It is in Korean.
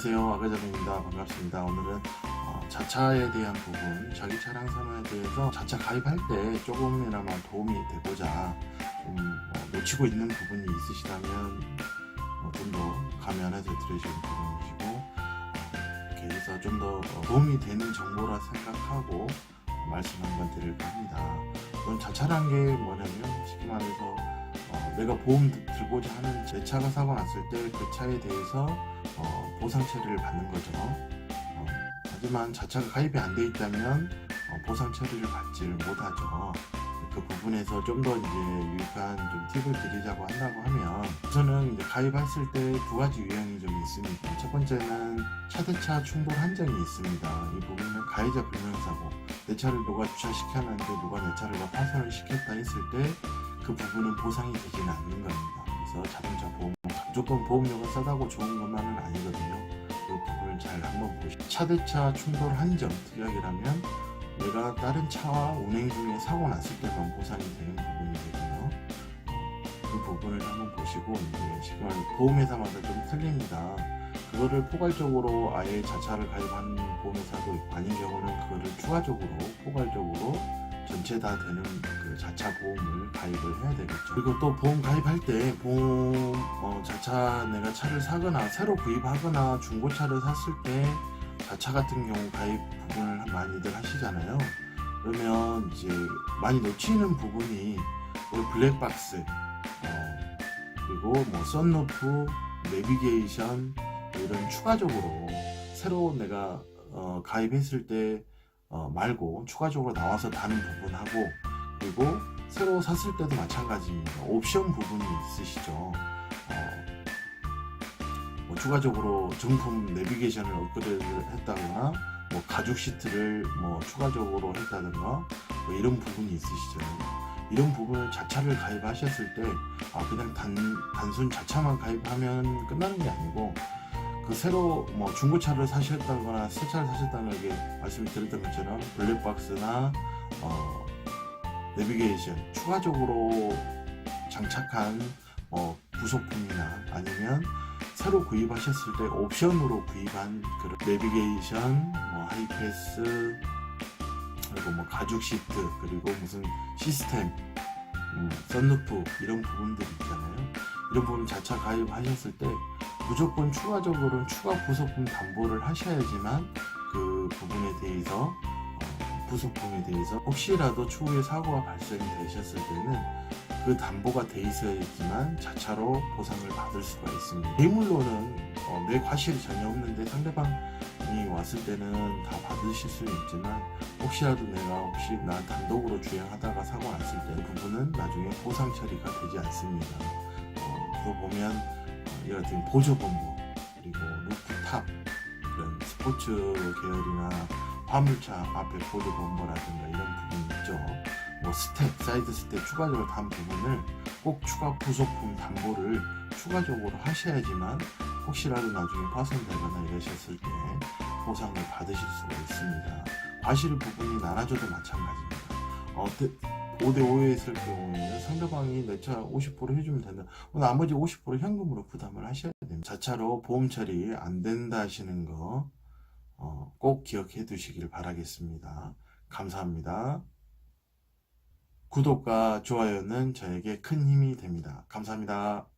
안녕하세요. 아가자입니다. 반갑습니다. 오늘은 어, 자차에 대한 부분 자기 차량 산업에 대해서 자차 가입할 때 조금이나마 도움이 되고자 좀 어, 놓치고 있는 부분이 있으시다면 어, 좀더 감안해서 들으시는 부분이시고 해서 좀 더 도움이 되는 정보라 생각하고 말씀 한번 드릴까 합니다. 그건 자차란 게 뭐냐면 쉽게 말해서 어, 내가 보험 들- 들고자 하는 제 차가 사고 났을 때 그 차에 대해서 어, 보상 처리를 받는 거죠. 어, 하지만 자차가 가입이 안 돼 있다면 어, 보상 처리를 받지를 못하죠. 그 부분에서 좀 더 이제 유익한 좀 팁을 드리자고 한다고 하면 우선은 이제 가입했을 때 두 가지 유형이 좀 있습니다. 첫 번째는 차대차 충돌 한정이 있습니다. 이 부분은 가해자 불명사고 내 차를 누가 주차시켰는데 누가 내 차를 다 파손을 시켰다 했을 때 그 부분은 보상이 되지는 않는 겁니다. 그래서 자동차 보험 무조건 보험료가 싸다고 좋은 것만은 아니거든요. 그 부분을 잘 한번 보시고 차대차 충돌 한정 특약이라면 내가 다른 차와 운행 중에 사고 났을 때만 보상이 되는 부분이거든요. 어, 그 부분을 한번 보시고 이제 쉽게 말해 보험회사마다 좀 틀립니다. 그거를 포괄적으로 아예 자차를 가입한 보험회사도 아닌 경우는 그거를 추가적으로 포괄적으로 전체 다 되는 그 자차 보험을 가입을 해야 되겠죠. 그리고 또 보험 가입할 때 보험 어, 자차 내가 차를 사거나 새로 구입하거나 중고차를 샀을 때 자차 같은 경우 가입 부분을 많이들 하시잖아요. 그러면 이제 많이 놓치는 부분이 우리 블랙박스 어, 그리고 뭐 썬루프, 내비게이션 뭐 이런 추가적으로 새로 내가 어, 가입했을 때 어, 말고 추가적으로 나와서 다는 부분하고 그리고 새로 샀을 때도 마찬가지입니다. 옵션 부분이 있으시죠. 어, 뭐 추가적으로 정품 내비게이션을 업그레이드 했다거나 뭐 가죽 시트를 뭐 추가적으로 했다든가 뭐 이런 부분이 있으시죠. 이런 부분을 자차를 가입하셨을 때 아, 그냥 단, 단순 자차만 가입하면 끝나는 게 아니고 그 새로 뭐 중고차를 사셨다거나 새 차를 사셨다는 게 말씀을 드렸던 것처럼 블랙박스나 어, 내비게이션 추가적으로 장착한 뭐 부속품이나 아니면 새로 구입하셨을 때 옵션으로 구입한 그런 내비게이션, 뭐 하이패스, 그리고 뭐 가죽 시트, 그리고 무슨 시스템, 음, 썬루프 이런 부분들 있잖아요. 이런 부분 자차 가입하셨을 때 무조건 추가적으로는 추가 부속품 담보를 하셔야지만 그 부분에 대해서 어, 부속품에 대해서 혹시라도 추후에 사고가 발생이 되셨을 때는 그 담보가 돼 있어야지만 자차로 보상을 받을 수가 있습니다. 뇌물로는 어, 내 과실이 전혀 없는데 상대방이 왔을 때는 다 받으실 수는 있지만 혹시라도 내가 혹시 나 단독으로 주행하다가 사고 났을 때 그 부분은 나중에 보상 처리가 되지 않습니다. 어, 그거 보면 어, 이 같은 보조본부 그리고 루프탑 그런 스포츠 계열이나 화물차 앞에 보조본부라든가 이런 부분 있죠. 뭐 스텝, 사이드 스텝 추가적으로 단 부분을 꼭 추가 부속품 담보를 추가적으로 하셔야지만 혹시라도 나중에 파손되거나 이러셨을 때 보상을 받으실 수가 있습니다. 과실 부분이 나눠줘도 마찬가지입니다. 어, 5대5에 있을 경우에는 상대방이 내 차 50% 해주면 된다. 뭐 나머지 50% 현금으로 부담을 하셔야 됩니다. 자차로 보험 처리 안 된다 하시는 거, 어, 꼭 기억해 두시길 바라겠습니다. 감사합니다. 구독과 좋아요는 저에게 큰 힘이 됩니다. 감사합니다.